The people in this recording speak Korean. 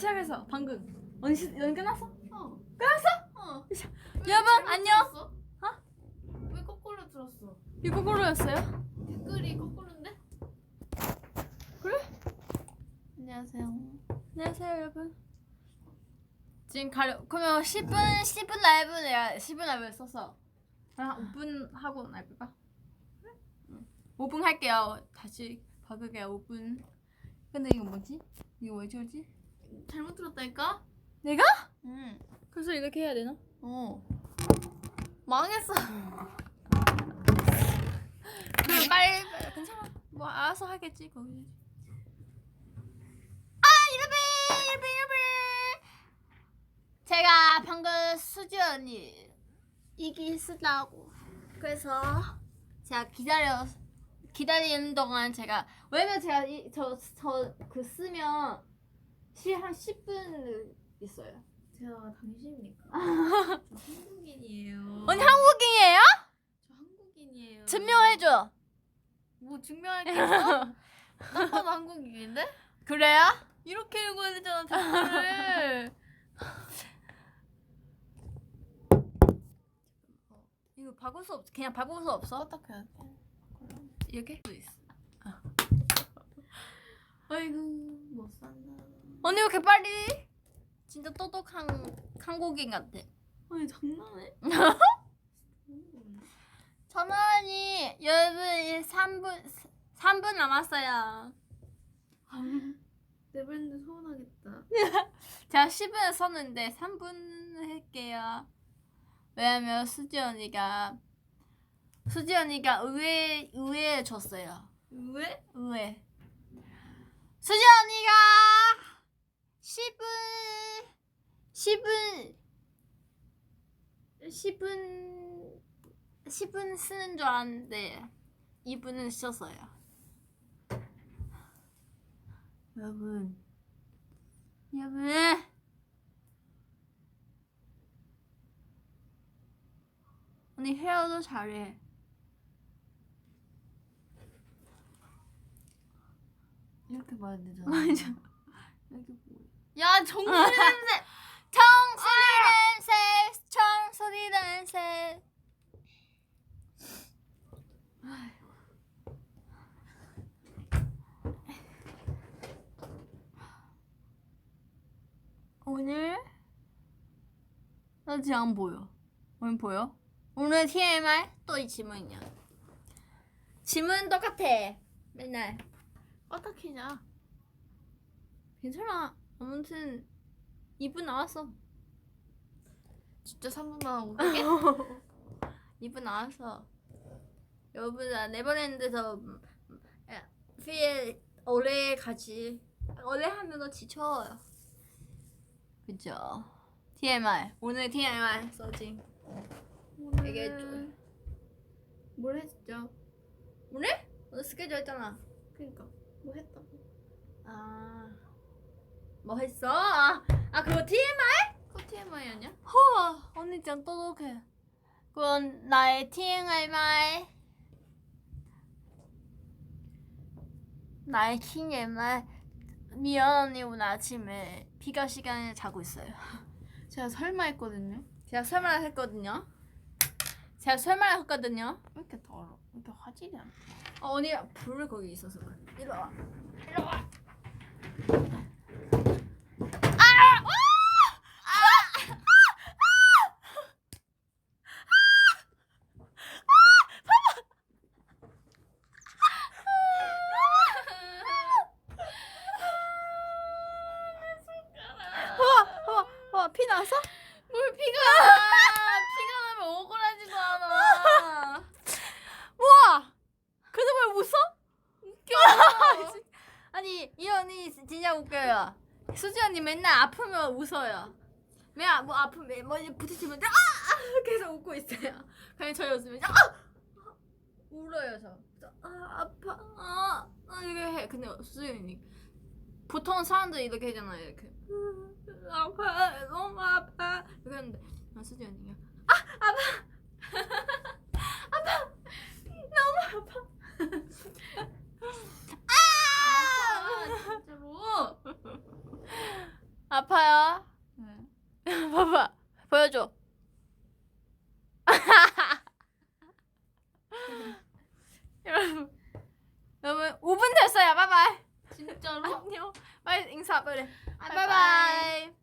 시작했어 방금. 언니 시, 연기 끝났어? 어. 끝났어? 어. 자, 왜 여러분, 잘못 안녕. 들었어? 어? 왜 거꾸로 들었어? 이거 거꾸로였어요? 댓글이 거꾸로인데? 그래? 안녕하세요. 안녕하세요 여러분. 지금 가려 그러면 10분 10분 라이브 내가 10분 라이브 썼어. 그럼 5분 하고 라이브가? 응. 5분 할게요. 다시 바꿀게요 5분. 근데 이거 뭐지? 이거 왜 저러지? 잘못 들었다니까? 내가? 응. 그래서 이렇게 해야 되나? 어. 망했어. 빨리 빨리 괜찮아. 뭐 알아서 하겠지 거기. 아 여러분 여러분 여러분. 제가 방금 수지 언니 이기 쓰다고 그래서 제가 기다려 기다리는 동안 제가 왜냐면 제가 저저 그 쓰면 시한 10분 있어요. 제가 당신입니까? 저 한국인이에요. 언니 한국인이에요? 저 한국인이에요. 증명해줘. 뭐 증명할 게 있어? 딱 봐도 한국인인데? 그래요? 이렇게 읽어야 되잖아 댓글을. 이거 바꿀 수 없. 그냥 바꿀 수 없어? 어떻게 해야 돼? 이렇게? 수 있어. 아이고 못 산다. 언니 왜 이렇게 빨리? 진짜 똑똑한 한국인 같아. 아니 장난해? 천원이 여러분 3분 3분 남았어요. 내 브랜드 서운하겠다. 제가 10분 썼는데 3분 할게요. 왜냐면 수지 언니가 수지 언니가 의외 의외 줬어요. 왜? 왜? 수지 언니가 10분 10분 10분 10분 쓰는 줄 알았는데 2분은 썼어요. 여러분 여러분 언니 헤어도 잘해. 이렇게 봐야 되잖아. 맞아. 야 정수리 냄새 청소리 냄새 청소리 냄새 오늘? 나 지금 안 보여. 오늘 보여? 오늘 TMI? 또이 질문이야 질문 똑같아. 맨날. 어떻게 냐? 괜찮아. 아무튼 2분 나왔어 진짜 3분만 하고 가게? 2분 나왔어. 여러분 나 네버랜드에서 음, 피에 오래 같이 오래 하면 너 지쳐요. 그죠? TMI 오늘 TMI 써지. 얘기해줘. 뭘 했죠? 오늘? 오늘 스케줄 했잖아. 그니까 뭐 했다고? 아. 뭐 했어? 아, 아 그거 TMI? 그거 TMI였냐? 허 언니 진짜 똑똑해. 그건 나의 TMI 나의 TMI 미안 언니 오늘 아침에 비가 시간에 자고 있어요. 제가 설마 했거든요. 제가 설마를 했거든요. 제가 설마를 했거든요. 왜 이렇게 더러? 왜 이렇게 화질이 안? 어, 언니 불을 거기 있어서 그래. 이리 와. 이리 와. 아! 와! 봐봐, 봐봐, 봐봐, 피 나왔어? 뭘 피가 나? 피가 나면 억울하지도 않아. 우와! 그래도 왜 웃어? 웃겨. 아니 이 언니 진짜 웃겨요. 수지 언니 맨날 아프면 웃어요. 맨날 뭐 아프면 뭐 이제 부딪히면 아! 아! 계속 웃고 있어요. 그냥 저희 웃으면 아! 울어요 저. 저, 아 아파. 아, 아 이렇게 해. 근데 수지 언니 보통 사람들 이렇게 하잖아요. 이렇게 음, 아파 너무 아파 그랬는데. 아, 수지 언니가 아 아파. 아파. 너무 아파. 아 진짜로. 아파요? 네. 봐봐. 보여줘. 여러분 여러분 5분 됐어요. 바이바이. 진짜로? 안녕. 빨리 인사 빨리 아, 바이바이.